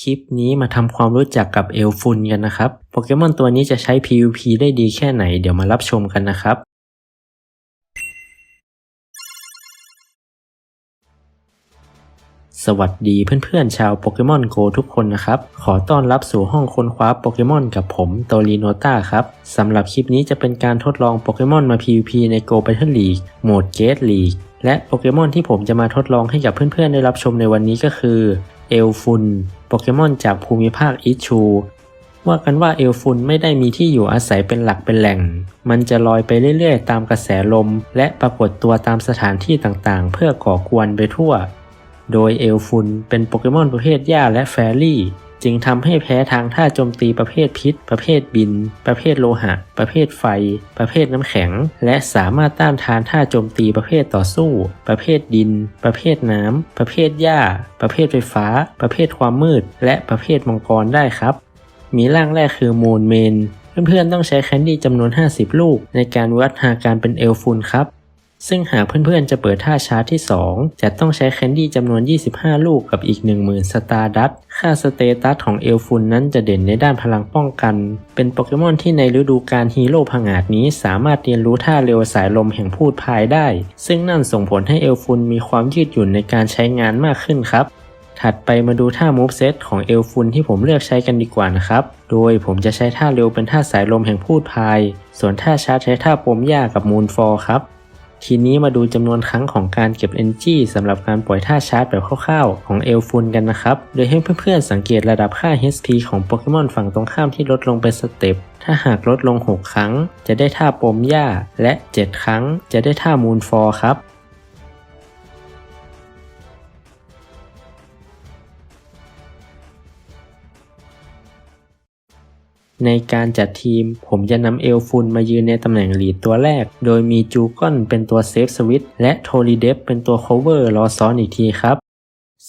คลิปนี้มาทำความรู้จักกับเอลฟุนกันนะครับ โปเกมอนตัวนี้จะใช้ PVP ได้ดีแค่ไหนเดี๋ยวมารับชมกันนะครับ สวัสดีเพื่อนๆชาวโปเกมอนโกทุกคนนะครับ ขอต้อนรับสู่ห้องค้นคว้าโปเกมอนกับผมโตรีโนต้าครับ สำหรับคลิปนี้จะเป็นการทดลองโปเกมอนมา PVP ใน Go Battle League โหมด Gate League และโปเกมอนที่ผมจะมาทดลองให้กับเพื่อนๆได้รับชมในวันนี้ก็คือเอลฟุน โปเกมอนจากภูมิภาคอิชูว่ากันว่าเอลฟุนไม่ได้มีที่อยู่อาศัยเป็นหลักเป็นแหล่ง มันจะลอยไปเรื่อยๆ ตามกระแสลม และปรากฏตัวตามสถานที่ต่างๆ เพื่อก่อกวนไปทั่ว โดยเอลฟุนเป็นโปเกมอนประเภทหญ้าและแฟรี่ จึงทำให้แพ้ทางท่าโจมตีประเภทพิษ ประเภทบิน ประเภทโลหะ ประเภทไฟ ประเภทน้ำแข็ง และสามารถต้านทานท่าโจมตีประเภทต่อสู้ ประเภทดิน ประเภทน้ำ ประเภทหญ้า ประเภทไฟฟ้า ประเภทความมืด และประเภทมังกรได้ครับ มีร่างแรกคือมูนเมนเพื่อนๆต้องใช้แคนดี้จำนวน 50 ลูก ในการวัดหาการเป็นเอลฟุนครับ ซึ่งหากเพื่อนๆจะเปิดท่าชาร์จที่ 2 จะต้องใช้แคนดี้จำนวน 25 ลูกกับอีก 10,000 สตาร์ดัตค่าสเตตัสของเอลฟุนนั้นจะเด่นในด้านพลังป้องกัน เป็นโปเกมอนที่ในฤดูกาลฮีโร่ผงาดนี้สามารถเรียนรู้ท่าเร็วสายลมแห่งพูดพายได้ ซึ่งนั่นส่งผลให้เอลฟุนมีความยืดหยุ่นในการใช้งานมากขึ้นครับถัดไปมาดูท่ามูฟเซตของเอลฟุนที่ผมเลือกใช้กันดีกว่านะครับ โดยผมจะใช้ท่าเร็วเป็นท่าสายลมแห่งพูดพาย ส่วนท่าชาร์จใช้ท่าปมหญ้ากับมูนฟอร์ครับ ทีนี้มาดูจำนวนครั้งของการเก็บ NG สำหรับการปล่อยท่าชาร์จแบบคร่าวๆ ของเอลฟุนกันนะครับ โดยให้เพื่อนๆสังเกตระดับค่า HP ของโปเกมอนฝั่งตรงข้ามที่ลดลงเป็นสเต็ป ถ้าหากลดลง 6 ครั้ง จะได้ท่าปมหญ้า และ 7 ครั้ง จะได้ท่ามูนฟอร์ครับ ในการจัดทีม ผมจะนำเอลฟุนมายืนในตำแหน่งลีดตัวแรก โดยมีจูกอนเป็นตัวเซฟสวิตและโทริเดฟเป็นตัวโคเวอร์รอซ้อนอีกทีครับ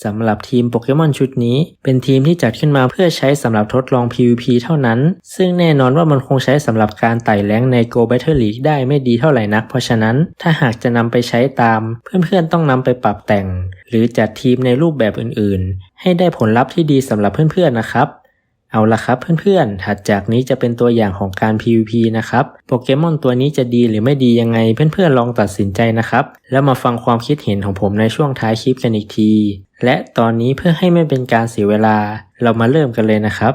สำหรับทีมโปเกมอนชุดนี้ เป็นทีมที่จัดขึ้นมาเพื่อใช้สำหรับทดลอง PVP เท่านั้น ซึ่งแน่นอนว่ามันคงใช้สำหรับการไต่แรงใน Go Battle League ได้ไม่ดีเท่าไหร่นัก เพราะฉะนั้นถ้าหากจะนำไปใช้ตาม เพื่อนๆต้องนำไปปรับแต่ง หรือจัดทีมในรูปแบบอื่นๆ ให้ได้ผลลัพธ์ที่ดีสำหรับเพื่อนๆนะครับ เอาละครับเพื่อนๆ ถัดจากนี้จะเป็นตัวอย่างของการ PVP นะครับ โปเกมอนตัวนี้จะดีหรือไม่ดียังไงเพื่อนๆ ลองตัดสินใจนะครับ แล้วมาฟังความคิดเห็นของผมในช่วงท้ายคลิปกันอีกที และตอนนี้เพื่อให้ไม่เป็นการเสียเวลา เรามาเริ่มกันเลยนะครับ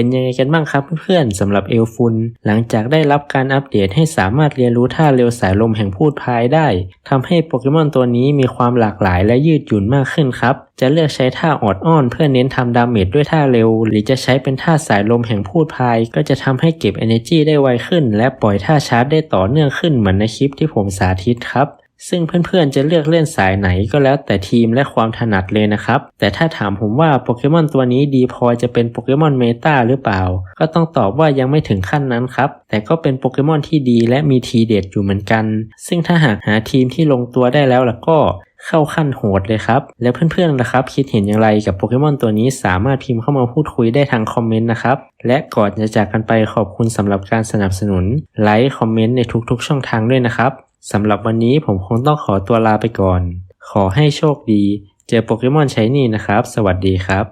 เป็นยังไงกันบ้างครับเพื่อนๆสำหรับเอลฟุนหลังจากได้รับการอัปเดตให้สามารถเรียนรู้ท่าเร็วสายลมแห่งพูดพายได้ทำให้โปเกมอนตัวนี้มีความหลากหลายและยืดหยุ่นมากขึ้นครับ จะเลือกใช้ท่าออดอ้อนเพื่อเน้นทำดาเมจด้วยท่าเร็ว หรือจะใช้เป็นท่าสายลมแห่งพูดพาย ก็จะทำให้เก็บ Energy ได้ไวขึ้น และปล่อยท่าชาร์จได้ต่อเนื่องขึ้นเหมือนในคลิปที่ผมสาธิตครับ ซึ่งเพื่อนๆจะเลือกเล่นสายไหนก็แล้วแต่ทีมและความถนัดเลยนะครับ แต่ถ้าถามผมว่าโปเกมอนตัวนี้ดีพอจะเป็นโปเกมอนเมตาหรือเปล่า ก็ต้องตอบว่ายังไม่ถึงขั้นนั้นครับ แต่ก็เป็นโปเกมอนที่ดีและมีทีเด็ดอยู่เหมือนกัน ซึ่งถ้าหากหาทีมที่ลงตัวได้แล้วล่ะก็เข้าขั้นโหดเลยครับ แล้วเพื่อนๆล่ะครับ คิดเห็นอย่างไรกับโปเกมอนตัวนี้สามารถพิมพ์เข้ามาพูดคุยได้ทางคอมเมนต์นะครับ และก่อนจะจากกันไปขอบคุณสำหรับการสนับสนุนไลค์คอมเมนต์ในทุกๆช่องทางด้วยนะครับ สำหรับวันนี้ผมคงต้องขอตัวลาไปก่อน ขอให้โชคดี เจอโปเกมอนใช้นี่นะครับ สวัสดีครับ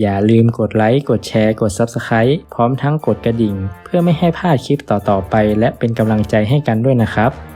อย่าลืมกดไลค์ กดแชร์ กด Subscribe พร้อมทั้งกดกระดิ่ง เพื่อไม่ให้พลาดคลิปต่อๆไป และเป็นกำลังใจให้กันด้วยนะครับ